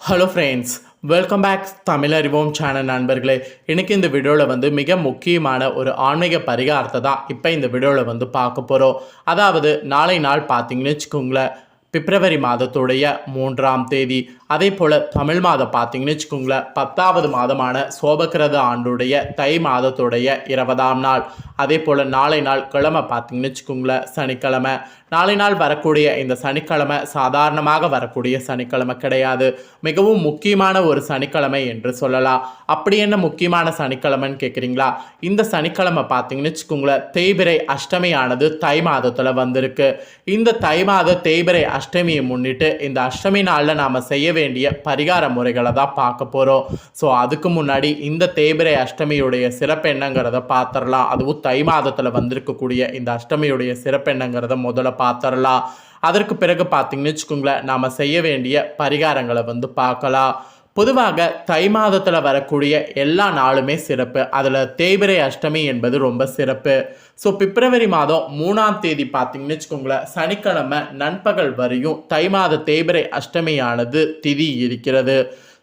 Hello friends welcome back Tamil அறிவோம் channel நண்பர்களே. இன்றைக்கி இந்த வீடியோவில் வந்து மிக முக்கியமான ஒரு ஆன்மீக பரிகாரத்தை தான் இப்போ இந்த வீடியோவில் வந்து பார்க்க போகிறோம் அதாவது நாளை நாள் பார்த்தீங்கன்னு வச்சுக்கோங்களேன். பிப்ரவரி மாதத்துடைய மூன்றாம் தேதி. அதே போல் தமிழ் மாதம் பார்த்தீங்கன்னு வச்சுக்கோங்களேன் பத்தாவது மாதமான சோபக்கிரத ஆண்டுடைய தை மாதத்துடைய இருபதாம் நாள். அதே போல் நாளை நாள் கிழமை பார்த்தீங்கன்னு வச்சுக்கோங்களேன் சனிக்கிழமை. நாளை நாள் வரக்கூடிய இந்த சனிக்கிழமை சாதாரணமாக வரக்கூடிய சனிக்கிழமை கிடையாது. மிகவும் முக்கியமான ஒரு சனிக்கிழமை என்று சொல்லலாம். அப்படி என்ன முக்கியமான சனிக்கிழமைன்னு கேட்குறீங்களா இந்த சனிக்கிழமை பார்த்தீங்கன்னு வச்சுக்கோங்களேன் தேய்பிரை அஷ்டமியானது தை மாதத்தில் வந்திருக்கு. இந்த தை மாத தேய்பிரை அஷ்டமியை முன்னிட்டு இந்த அஷ்டமி நாளில் நாம் செய்ய வேண்டிய பரிகார முறைகளை தான் பார்க்க போகிறோம் ஸோ அதுக்கு முன்னாடி இந்த தேய்பிரை அஷ்டமியுடைய சிறப்பு என்னங்கிறத பார்த்துடலாம். அதுவும் தை மாதத்தில் வந்திருக்கக்கூடிய இந்த அஷ்டமியுடைய சிறப்பு என்னங்கிறத முதல்ல பார்த்துடலாம். அதற்கு பிறகு பார்த்தீங்கன்னு வச்சுக்கோங்களேன் நாம் செய்ய வேண்டிய பரிகாரங்களை வந்து பார்க்கலாம். பொதுவாக தை மாதத்தில் வரக்கூடிய எல்லா நாளுமே சிறப்பு. அதில் தேய்பிரை அஷ்டமி என்பது ரொம்ப சிறப்பு. ஸோ பிப்ரவரி மாதம் மூணாம் தேதி பார்த்தீங்கன்னு வச்சுக்கோங்களேன் சனிக்கிழமை நண்பகல் வரையும் தை மாத தேய்பிரை அஷ்டமியானது திதி இருக்கிறது.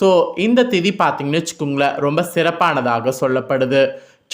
ஸோ இந்த திதி பார்த்தீங்கன்னு வச்சுக்கோங்களேன் ரொம்ப சிறப்பானதாக சொல்லப்படுது.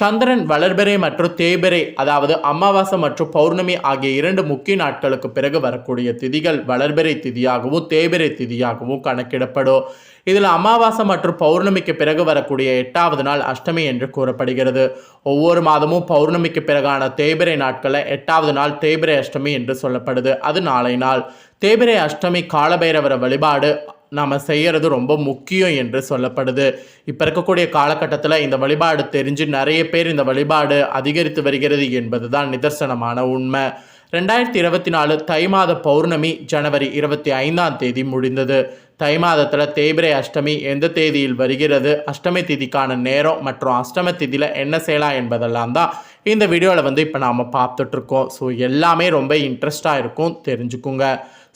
சந்திரன் வளர்பிறை மற்றும் தேய்பிறை அதாவது அமாவாசை மற்றும் பௌர்ணமி ஆகிய இரண்டு முக்கிய நாட்களுக்கு பிறகு வரக்கூடிய திதிகள் வளர்பிறை திதியாகவும் தேய்பிறை திதியாகவும் கணக்கிடப்படும். இதில் அமாவாசை மற்றும் பௌர்ணமிக்கு பிறகு வரக்கூடிய எட்டாவது நாள் அஷ்டமி என்று கூறப்படுகிறது. ஒவ்வொரு மாதமும் பௌர்ணமிக்கு பிறகான தேய்பிறை நாட்களை எட்டாவது நாள் தேய்பிறை அஷ்டமி என்று சொல்லப்படுது. அது நாளை நாள். தேய்பிறை அஷ்டமி காலபைரவர வழிபாடு நாம் செய்கிறது ரொம்ப முக்கியம் என்று சொல்லப்படுது. இப்போ இருக்கக்கூடிய காலகட்டத்தில் இந்த வழிபாடு தெரிஞ்சு நிறைய பேர் இந்த வழிபாடு அதிகரித்து வருகிறது என்பது தான் நிதர்சனமான உண்மை. ரெண்டாயிரத்தி இருபத்தி நாலு தை மாத பௌர்ணமி ஜனவரி இருபத்தி ஐந்தாம் தேதி முடிந்தது. தை மாதத்தில் தேய்பிரை அஷ்டமி எந்த தேதியில் வருகிறது அஷ்டமி திதிக்கான நேரம் மற்றும் அஷ்டம திதியில் என்ன செய்யலாம் என்பதெல்லாம் தான் இந்த வீடியோவில் வந்து இப்போ நாம் பார்த்துட்ருக்கோம் ஸோ எல்லாமே ரொம்ப இன்ட்ரெஸ்டாக இருக்கும் தெரிஞ்சுக்குங்க.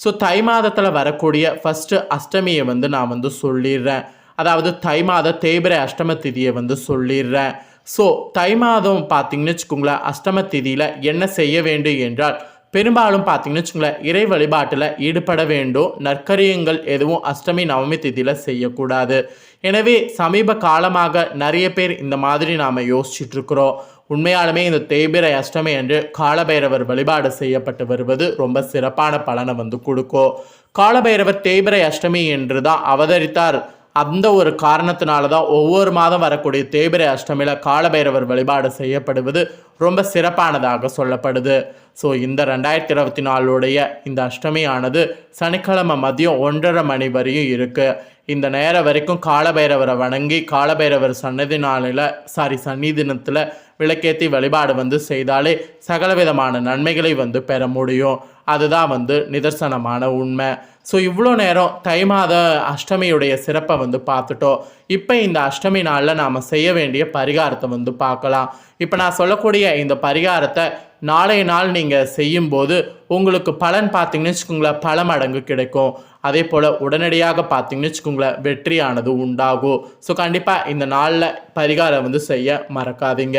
ஸோ தை மாதத்தில் வரக்கூடிய ஃபஸ்ட்டு அஷ்டமியை வந்து நான் வந்து சொல்லிடுறேன். அதாவது தை மாத தேய்பிரை அஷ்டம திதியை வந்து சொல்லிடுறேன். ஸோ தை மாதம் பார்த்தீங்கன்னு வச்சுக்கோங்களேன் அஷ்டம திதியில் என்ன செய்ய வேண்டும் என்றால் பெரும்பாலும் பார்த்தீங்கன்னு வச்சுக்கோங்களேன் இறை வழிபாட்டில் ஈடுபட வேண்டும். நற்கரியங்கள் எதுவும் அஷ்டமி நவமி திதியில் செய்யக்கூடாது. எனவே சமீப காலமாக நிறைய பேர் இந்த மாதிரி நாம் யோசிச்சிட்டுருக்குறோம் உண்மையாலுமே இந்த தேய்பிரை அஷ்டமி என்று காலபைரவர் வழிபாடு செய்யப்பட்டு வருவது ரொம்ப சிறப்பான பலனை வந்து கொடுக்கும். காலபைரவர் தேய்பிரை அஷ்டமி என்று தான் அவதரித்தார். அந்த ஒரு காரணத்தினால தான் ஒவ்வொரு மாதம் வரக்கூடிய தேய்பிரை அஷ்டமியில் காலபைரவர் வழிபாடு செய்யப்படுவது ரொம்ப சிறப்பானதாக சொல்லப்படுது. ஸோ இந்த ரெண்டாயிரத்தி இருபத்தி நாலுடைய இந்த அஷ்டமியானது சனிக்கிழமை மதியம் ஒன்றரை மணி வரையும் இருக்குது இந்த நேரம் வரைக்கும் காலபைரவரை வணங்கி காலபைரவர் சன்னதி நாளில் சாரி சன்னிதினத்தில் விளக்கேற்றி வழிபாடு வந்து செய்தாலே சகலவிதமான நன்மைகளை வந்து பெற முடியும். அதுதான் வந்து நிதர்சனமான உண்மை. ஸோ இவ்வளோ நேரம் தை மாத அஷ்டமியுடைய சிறப்பை வந்து பார்த்துட்டோம். இப்போ இந்த அஷ்டமி நாளில் நாம் செய்ய வேண்டிய பரிகாரத்தை வந்து பார்க்கலாம். இப்போ நான் சொல்லக்கூடிய இந்த பரிகாரத்தை நாளைய நாள் நீங்கள் செய்யும்போது உங்களுக்கு பலன் பார்த்தீங்கன்னு வச்சுக்கோங்களேன் பல மடங்கு கிடைக்கும். அதே போல் உடனடியாக பார்த்தீங்கன்னு வச்சுக்கோங்களேன் வெற்றியானது உண்டாகும். ஸோ கண்டிப்பாக இந்த நாளில் பரிகாரம் வந்து செய்ய மறக்காதீங்க.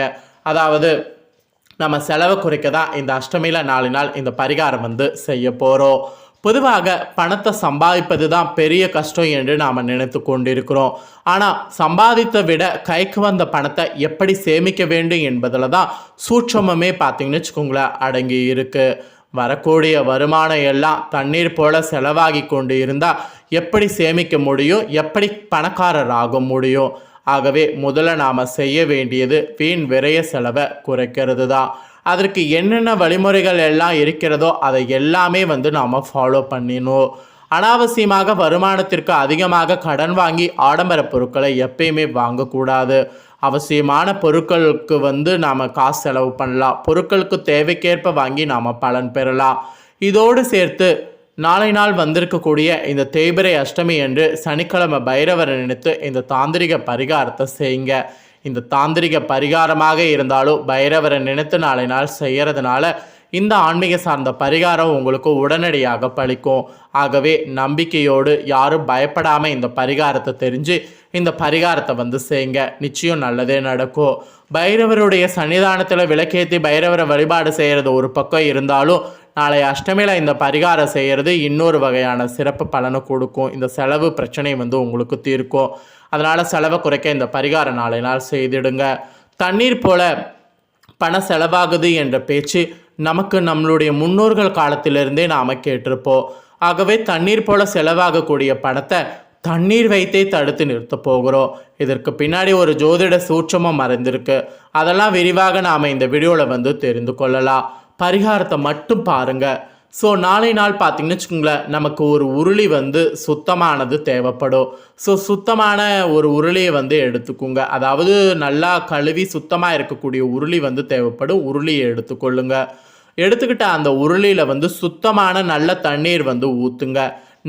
அதாவது நம்ம செலவை குறைக்க தான் இந்த அஷ்டமியில் நாலு நாள் இந்த பரிகாரம் வந்து செய்ய போகிறோம் பொதுவாக பணத்தை சம்பாதிப்பது தான் பெரிய கஷ்டம் என்று நாம் நினைத்து கொண்டிருக்கிறோம். ஆனால் சம்பாதித்தை விட கைக்கு வந்த பணத்தை எப்படி சேமிக்க வேண்டும் என்பதில் தான் சூட்சமமே பார்த்தீங்கன்னு வச்சுக்கோங்களேன் அடங்கி இருக்குது வரக்கூடிய வருமானம் எல்லாம் தண்ணீர் போல செலவாகி கொண்டு இருந்தால் எப்படி சேமிக்க முடியும்? எப்படி பணக்காரர் ஆக முடியும்? ஆகவே முதல்ல நாம் செய்ய வேண்டியது வீண் விரய செலவை குறைக்கிறது தான் அதற்கு என்னென்ன வழிமுறைகள் எல்லாம் இருக்கிறதோ அதை எல்லாமே வந்து நாம் ஃபாலோ பண்ணினோம் அனாவசியமாக வருமானத்திற்கு அதிகமாக கடன் வாங்கி ஆடம்பர பொருட்களை எப்பயுமே வாங்கக்கூடாது. அவசியமான பொருட்களுக்கு வந்து நாம் காசு செலவு பண்ணலாம். பொருட்களுக்கு தேவைக்கேற்ப வாங்கி நாம் பலன் பெறலாம். இதோடு சேர்த்து நாளை நாள் வந்திருக்கக்கூடிய இந்த தேய்பிரை அஷ்டமி என்று சனிக்கிழமை பைரவரை நினைத்து இந்த தாந்திரிக பரிகாரத்தை செய்யுங்க. இந்த தாந்திரிக பரிகாரமாக இருந்தாலும் பைரவரை நினைத்து நாளை நாள் செய்கிறதுனால இந்த ஆன்மீக சார்ந்த பரிகாரம் உங்களுக்கு உடனடியாக பலிக்கும். ஆகவே நம்பிக்கையோடு யாரும் பயப்படாமல் இந்த பரிகாரத்தை தெரிஞ்சு இந்த பரிகாரத்தை வந்து செய்யுங்க. நிச்சயம் நல்லதே நடக்கும். பைரவருடைய சன்னிதானத்தில் விளக்கேற்றி பைரவரை வழிபாடு செய்கிறது ஒரு பக்கம் இருந்தாலும் நாளை அஷ்டமியில் இந்த பரிகாரம் செய்கிறது இன்னொரு வகையான சிறப்பு பலனை கொடுக்கும். இந்த செலவு பிரச்சனை வந்து உங்களுக்கு தீர்க்கும். அதனால் செலவை குறைக்க இந்த பரிகாரம் நாளை நாள் செய்திடுங்க. தண்ணீர் போல பண செலவாகுது என்ற பேச்சு நமக்கு நம்மளுடைய முன்னோர்கள் காலத்திலிருந்தே நாம் கேட்டிருப்போம். ஆகவே தண்ணீர் போல செலவாகக்கூடிய பணத்தை தண்ணீர் வைத்தே தடுத்து நிறுத்த போகிறோம். இதற்கு பின்னாடி ஒரு ஜோதிட சூட்சமும் மறைந்திருக்கு. அதெல்லாம் விரிவாக நாம் இந்த வீடியோவில் வந்து தெரிந்து கொள்ளலாம். பரிகாரத்தை மட்டும் பாருங்கள் ஸோ நாளை நாள் பார்த்திங்கன்னு வச்சுக்கோங்களேன் நமக்கு ஒரு உருளி வந்து சுத்தமானது தேவைப்படும். ஸோ சுத்தமான ஒரு உருளியை வந்து எடுத்துக்கோங்க. அதாவது நல்லா கழுவி சுத்தமாக இருக்கக்கூடிய உருளி வந்து தேவைப்படும். உருளியை எடுத்துக்கொள்ளுங்க. எடுத்துக்கிட்ட அந்த உருளியில் வந்து சுத்தமான நல்ல தண்ணீர் வந்து ஊற்றுங்க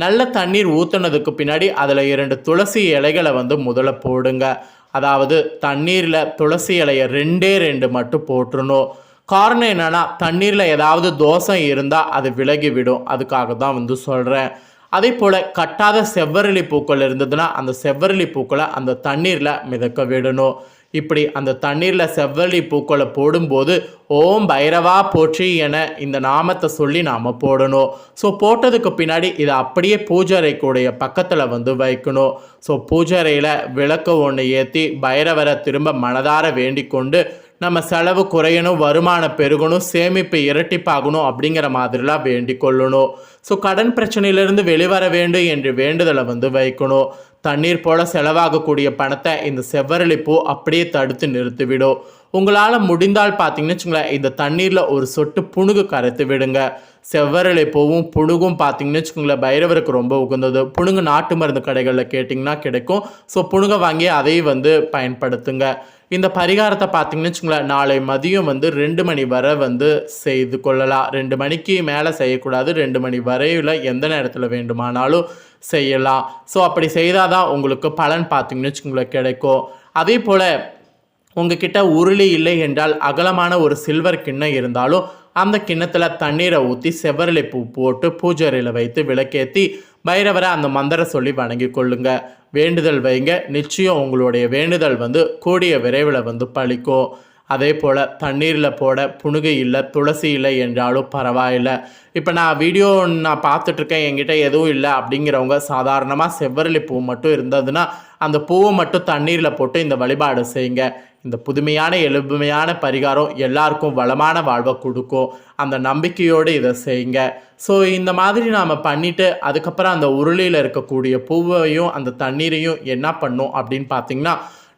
நல்ல தண்ணீர் ஊற்றுனதுக்கு பின்னாடி அதில் இரண்டு துளசி இலைகளை வந்து முதல்ல போடுங்க. அதாவது தண்ணீரில் துளசி இலையை ரெண்டே ரெண்டு மட்டும் போட்டுருணும் காரணம் என்னென்னா தண்ணீரில் ஏதாவது தோசை இருந்தால் அது விலகி விடும் அதுக்காக தான் வந்து சொல்கிறேன் அதே போல் கட்டாத செவ்வரளி பூக்கள் இருந்ததுன்னா அந்த செவ்வரளி பூக்களை அந்த தண்ணீரில் மிதக்க விடணும். இப்படி அந்த தண்ணீரில் செவ்வரளி பூக்களை போடும்போது ஓம் பைரவா போற்றி என இந்த நாமத்தை சொல்லி நாம் போடணும். ஸோ போட்டதுக்கு பின்னாடி இதை அப்படியே பூஜரைக்குடைய பக்கத்தில் வந்து வைக்கணும். ஸோ பூஜரையில் விளக்கு ஒன்று ஏற்றி பைரவரை திரும்ப மனதார வேண்டிக் கொண்டு நம்ம செலவு குறையணும் வருமானம் பெருகணும் சேமிப்பு இரட்டிப்பாகணும் அப்படிங்கிற மாதிரிலாம் வேண்டிக் கொள்ளணும் ஸோ கடன் பிரச்சனையிலிருந்து வெளிவர வேண்டும் என்று வேண்டுதலை வந்து வைக்கணும். தண்ணீர் போல செலவாகக்கூடிய பணத்தை இந்த செவ்வரளி பூ அப்படியே தடுத்து நிறுத்திவிடும். உங்களால் முடிந்தால் பார்த்தீங்கன்னு வச்சுங்களேன் இந்த தண்ணீரில் ஒரு சொட்டு புணுகு கரைத்து விடுங்க. செவ்வரலை பூவும் புணுகும் பார்த்தீங்கன்னு வச்சுக்கோங்களேன் பைரவருக்கு ரொம்ப உகந்தது. புணுங்கு நாட்டு மருந்து கடைகளில் கேட்டிங்கன்னா கிடைக்கும். ஸோ புணுகை வாங்கி அதையும் வந்து பயன்படுத்துங்க. இந்த பரிகாரத்தை பார்த்தீங்கன்னு வச்சுங்களேன் நாளை மதியம் வந்து ரெண்டு மணி வரை வந்து செய்து கொள்ளலாம். ரெண்டு மணிக்கு மேலே செய்யக்கூடாது ரெண்டு மணி வரையில் எந்த நேரத்தில் வேண்டுமானாலும் செய்யலாம். ஸோ அப்படி செய்தால் தான் உங்களுக்கு பலன் பார்த்தீங்கன்னு வச்சுக்கோங்களேன் கிடைக்கும். அதே போல் உங்ககிட்ட உருளி இல்லை என்றால் அகலமான ஒரு சில்வர் கிண்ணம் இருந்தாலும் அந்த கிண்ணத்தில் தண்ணீரை ஊற்றி செவ்வரளி பூ போட்டு பூஜரையில் வைத்து விளக்கேற்றி பைரவரை அந்த மந்திர சொல்லி வணங்கி கொள்ளுங்க. வேண்டுதல் வைங்க. நிச்சயம் உங்களுடைய வேண்டுதல் வந்து கூடிய விரைவில் வந்து பழிக்கும். அதே போல் தண்ணீரில் போட புணுகு இல்லை துளசி இல்லை என்றாலும் பரவாயில்லை. இப்போ நான் வீடியோ நான் பார்த்துட்ருக்கேன் என்கிட்ட எதுவும் இல்லை அப்படிங்கிறவங்க சாதாரணமாக செவ்வரளி பூ மட்டும் இருந்ததுன்னா அந்த பூவை மட்டும் தண்ணீரில் போட்டு இந்த வழிபாடு செய்யுங்க. இந்த புதுமையான எளிமையான பரிகாரம் எல்லாருக்கும் வளமான வாழ்வை கொடுக்கும். அந்த நம்பிக்கையோடு இதை செய்யுங்க. ஸோ இந்த மாதிரி நாம் பண்ணிவிட்டு அதுக்கப்புறம் அந்த உருளியில் இருக்கக்கூடிய பூவையும் அந்த தண்ணீரையும் என்ன பண்ணும் அப்படின்னு பார்த்தீங்கன்னா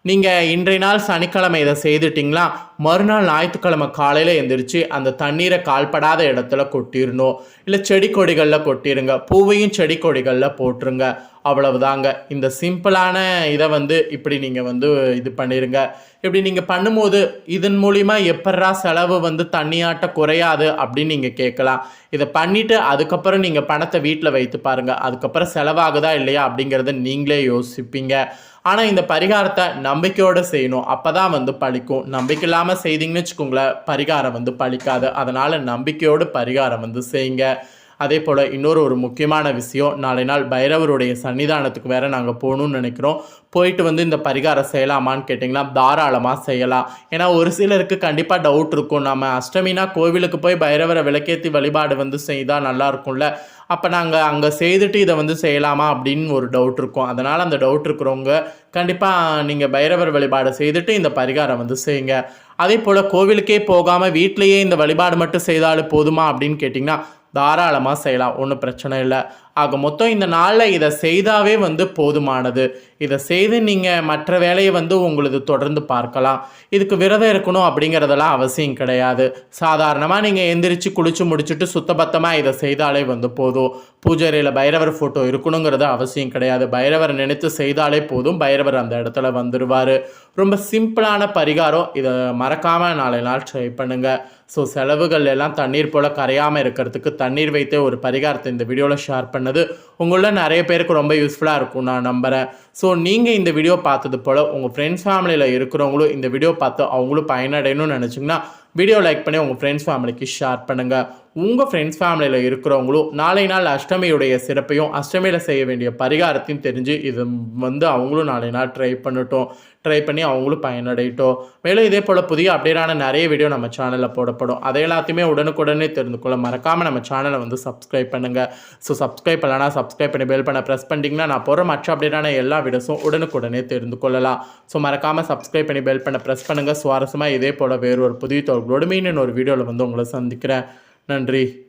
நீங்கள் இன்றைய நாள் சனிக்கிழமை இதை செய்துட்டிங்களா? மறுநாள் ஞாயிற்றுக்கிழமை காலையில் எழுந்திரிச்சு அந்த தண்ணீரை கால்படாத இடத்துல கொட்டிடணும் இல்லை செடி கொடிகளில் கொட்டிடுங்க பூவையும் செடி கொடிகளில் போட்டுருங்க. அவ்வளவுதாங்க. இந்த சிம்பிளான இதை வந்து இப்படி நீங்கள் வந்து இது பண்ணிடுங்க இப்படி நீங்கள் பண்ணும்போது இதன் மூலிமா எப்பட்றா செலவு வந்து தண்ணியாட்ட குறையாது அப்படின்னு நீங்கள் கேட்கலாம். இதை பண்ணிவிட்டு அதுக்கப்புறம் நீங்கள் பணத்தை வீட்டில் வைத்து பாருங்கள் அதுக்கப்புறம் செலவாகுதா இல்லையா அப்படிங்கிறத நீங்களே யோசிப்பீங்க. ஆனால் இந்த பரிகாரத்தை நம்பிக்கையோடு செய்யணும். அப்போ தான் வந்து பழிக்கும். நம்பிக்கை இல்லாமல் செய்தீங்கன்னு வச்சுக்கோங்களேன் பரிகாரம் வந்து பழிக்காது. அதனால் நம்பிக்கையோடு பரிகாரம் வந்து செய்யுங்க. அதே போல் இன்னொரு ஒரு முக்கியமான விஷயம் நாளை நாள் பைரவருடைய சன்னிதானத்துக்கு வேறு நாங்கள் போகணும்னு நினைக்கிறோம். போயிட்டு வந்து இந்த பரிகாரம் செய்யலாமான்னு கேட்டிங்கன்னா தாராளமாக செய்யலாம். ஏன்னா ஒரு சிலருக்கு கண்டிப்பாக டவுட் இருக்கும். நம்ம அஷ்டமினா கோவிலுக்கு போய் பைரவரை விளக்கேற்றி வழிபாடு வந்து செய்தால் நல்லா இருக்கும்ல. அப்போ நாங்கள் அங்கே செய்துட்டு இதை வந்து செய்யலாமா அப்படின்னு ஒரு டவுட் இருக்கும். அதனால் அந்த டவுட் இருக்கிறவங்க கண்டிப்பாக நீங்கள் பைரவர் வழிபாடு செய்துட்டு இந்த பரிகாரம் வந்து செய்யுங்க. அதே போல் கோவிலுக்கே போகாமல் வீட்லேயே இந்த வழிபாடு மட்டும் செய்தாலும் போதுமா அப்படின்னு கேட்டிங்கன்னா தாராளமாக செய்யலாம். ஒன்றும் பிரச்சனை இல்லை. ஆக மொத்தம் இந்த நாளில் இதை செய்தாவே வந்து போதுமானது. இதை செய்து நீங்கள் மற்ற வேலையை வந்து உங்களது தொடர்ந்து பார்க்கலாம். இதுக்கு விரதம் இருக்கணும் அப்படிங்கிறதெல்லாம் அவசியம் கிடையாது. சாதாரணமாக நீங்கள் எந்திரிச்சு குளிச்சு முடிச்சுட்டு சுத்தபத்தமாக இதை செய்தாலே வந்து போதும். பூஜையில் பைரவர் ஃபோட்டோ இருக்கணுங்கிறது அவசியம் கிடையாது. பைரவரை நினைத்து செய்தாலே போதும். பைரவர் அந்த இடத்துல வந்துடுவார் ரொம்ப சிம்பிளான பரிகாரம். இதை மறக்காமல் நாளை நாள் ட்ரை பண்ணுங்கள் ஸோ செலவுகள் எல்லாம் தண்ணீர் போல் கரையாமல் இருக்கிறதுக்கு தண்ணீர் வைத்தே ஒரு பரிகாரத்தை இந்த வீடியோவில் ஷேர் பண்ணது. உங்களில் நிறைய பேருக்கு ரொம்ப யூஸ்ஃபுல்லாக இருக்கும் நான் நம்புகிறேன் ஸோ நீங்கள் இந்த வீடியோ பார்த்தது போல் உங்கள் ஃப்ரெண்ட்ஸ் ஃபேமிலியில் இருக்கிறவங்களும் இந்த வீடியோ பார்த்து அவங்களும் பயனடையணும்னு நினச்சிங்கன்னா வீடியோ லைக் பண்ணி உங்கள் ஃப்ரெண்ட்ஸ் ஃபேமிலிக்கு ஷேர் பண்ணுங்கள் உங்கள் ஃப்ரெண்ட்ஸ் ஃபேமிலியில் இருக்கிறவங்களும் நாளை நாள் அஷ்டமியுடைய சிறப்பையும் அஷ்டமியில் செய்ய வேண்டிய பரிகாரத்தையும் தெரிஞ்சு இது வந்து அவங்களும் நாளை நாள் ட்ரை பண்ணட்டும். ட்ரை பண்ணி அவங்களும் பயனடையட்டும். மேலும் இதே போல் புதிய அப்டேட்டான நிறைய வீடியோ நம்ம சேனலில் போடப்படும். அதை எல்லாத்தையுமே உடனுக்குடனே தெரிந்து கொள்ள மறக்காமல் நம்ம சேனலை வந்து சப்ஸ்கிரைப் பண்ணுங்கள் ஸோ சப்ஸ்கிரைப் பண்ணலாம் சப்ஸ்கிரைப் பண்ணி பெல் பண்ண ப்ரெஸ் பண்ணிட்டீங்கன்னா நான் போகிற மற்ற அப்டேட்டான எல்லா வீடியோஸும் உடனுக்குடனே தெரிந்து கொள்ளலாம். ஸோ மறக்காமல் சப்ஸ்கிரைப் பண்ணி பெல் பண்ண ப்ரெஸ் பண்ணுங்கள் சுவாரஸ்யமாக இதே போல் வேறு ஒரு புதிய தோல்களோடு மீன் ஒரு வீடியோவில் வந்து உங்களை சந்திக்கிறேன். நன்றி.